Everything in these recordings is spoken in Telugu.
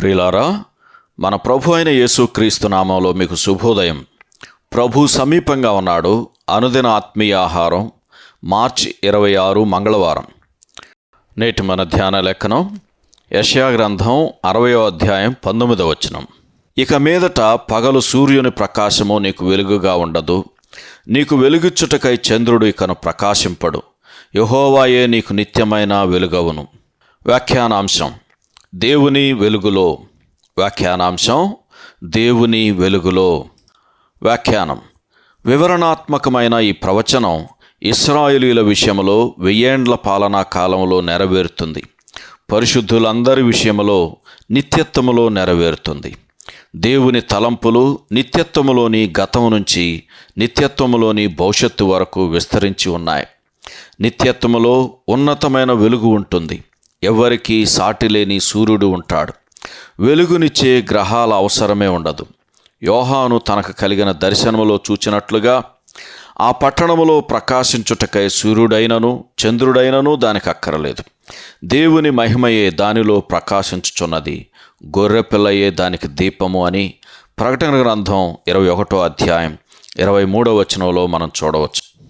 ప్రియులారా మన ప్రభు అయిన యేసుక్రీస్తు నామంలో మీకు శుభోదయం. ప్రభు సమీపంగా ఉన్నాడు. అనుదిన ఆత్మీయ ఆహారం మార్చి ఇరవై ఆరు మంగళవారం. నేటి మన ధ్యాన లెక్కనం యశయా గ్రంథం అరవయో అధ్యాయం పంతొమ్మిదవ వచనం. ఇక మీదట పగలు సూర్యుని ప్రకాశము నీకు వెలుగుగా ఉండదు. నీకు వెలుగుచ్చుటకై చంద్రుడు ఇకను ప్రకాశింపడు. యహోవాయే నీకు నిత్యమైన వెలుగవును. వ్యాఖ్యానాంశం. దేవుని వెలుగులో వ్యాఖ్యానాంశం దేవుని వెలుగులో వ్యాఖ్యానం. వివరణాత్మకమైన ఈ ప్రవచనం ఇస్రాయేలీల విషయంలో వెయ్యేండ్ల పాలనా కాలంలో నెరవేరుతుంది. పరిశుద్ధులందరి విషయంలో నిత్యత్వములో నెరవేరుతుంది. దేవుని తలంపులు నిత్యత్వములోని గతం నుంచి నిత్యత్వములోని భవిష్యత్తు వరకు విస్తరించి ఉన్నాయి. నిత్యత్వములో ఉన్నతమైన వెలుగు ఉంటుంది. ఎవరికీ సాటిలేని సూర్యుడు ఉంటాడు. వెలుగునిచ్చే గ్రహాల అవసరమే ఉండదు. యోహాను తనకు కలిగిన దర్శనములో చూచినట్లుగా ఆ పట్టణములో ప్రకాశించుటకై సూర్యుడైనను చంద్రుడైనను దానికి అక్కరలేదు. దేవుని మహిమయే దానిలో ప్రకాశించుచున్నది. గొర్రెపిల్లయే దానికి దీపము అని ప్రకటన గ్రంథం ఇరవై ఒకటో అధ్యాయం ఇరవై మూడో వచనంలో మనం చూడవచ్చు.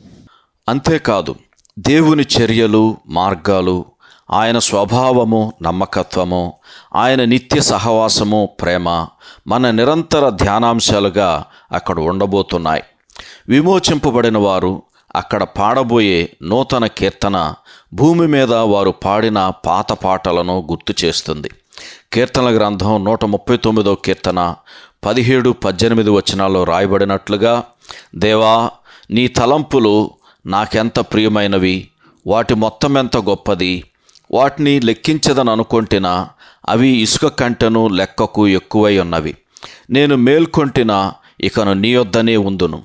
అంతేకాదు దేవుని చర్యలు మార్గాలు ఆయన స్వభావము నమ్మకత్వము ఆయన నిత్య సహవాసము ప్రేమ మన నిరంతర ధ్యానాంశాలుగా అక్కడ ఉండబోతున్నాయి. విమోచింపబడిన వారు అక్కడ పాడబోయే నూతన కీర్తన భూమి మీద వారు పాడిన పాత పాటలను గుర్తు చేస్తుంది. కీర్తనల గ్రంథం నూట ముప్పై తొమ్మిదో కీర్తన పదిహేడు పద్దెనిమిది వచనాల్లో రాయబడినట్లుగా దేవా నీ తలంపులు నాకెంత ప్రియమైనవి వాటి మొత్తం ఎంత గొప్పది వాటిని లెక్కించదని అనుకొంటినా అవి ఇసుక కంటెను లెక్కకు ఎక్కువై ఉన్నవి. నేను మేల్కొంటినా ఇకను నీ వద్దనే ఉందును.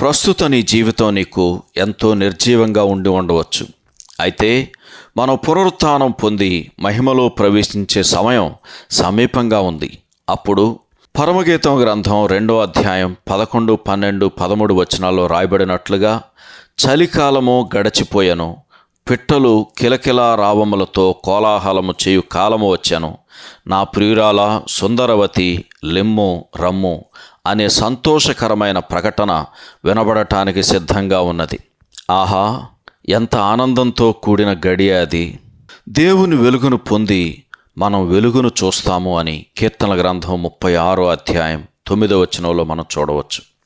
ప్రస్తుత నీ జీవితం నీకు ఎంతో నిర్జీవంగా ఉండి ఉండవచ్చు. అయితే మనం పునరుత్థానం పొంది మహిమలో ప్రవేశించే సమయం సమీపంగా ఉంది. అప్పుడు పరమగీతం గ్రంథం రెండో అధ్యాయం పదకొండు పన్నెండు పదమూడు వచనాల్లో రాయబడినట్లుగా చలికాలము గడచిపోయను. పిట్టలు కిలకిలా రావములతో కోలాహలము చేయు కాలము వచ్చాను. నా ప్రియురాల సుందరవతి లెమ్ము రమ్ము అనే సంతోషకరమైన ప్రకటన వినబడటానికి సిద్ధంగా ఉన్నది. ఆహా ఎంత ఆనందంతో కూడిన గడియ అది. దేవుని వెలుగును పొంది మనం వెలుగును చూస్తాము అని కీర్తన గ్రంథం ముప్పై ఆరో అధ్యాయం తొమ్మిదో వచనంలో మనం చూడవచ్చు.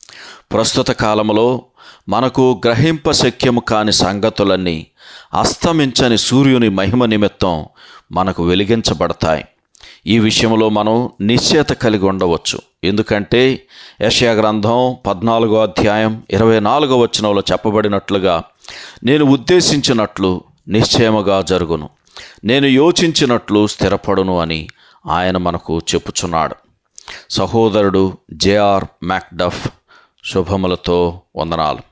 ప్రస్తుత కాలంలో మనకు గ్రహింప శక్యము కాని సంగతులన్నీ అస్తమించని సూర్యుని మహిమ నిమిత్తం మనకు వెలిగించబడతాయి. ఈ విషయంలో మనం నిశ్చయత కలిగి ఉండవచ్చు. ఎందుకంటే యశయా గ్రంథం పద్నాలుగో అధ్యాయం ఇరవై నాలుగో వచనంలో చెప్పబడినట్లుగా నేను ఉద్దేశించినట్లు నిశ్చయముగా జరుగును. నేను యోచించినట్లు స్థిరపడును అని ఆయన మనకు చెప్పుచున్నాడు. సహోదరుడు జేఆర్ మ్యాక్డఫ్ శుభములతో వందనాలు.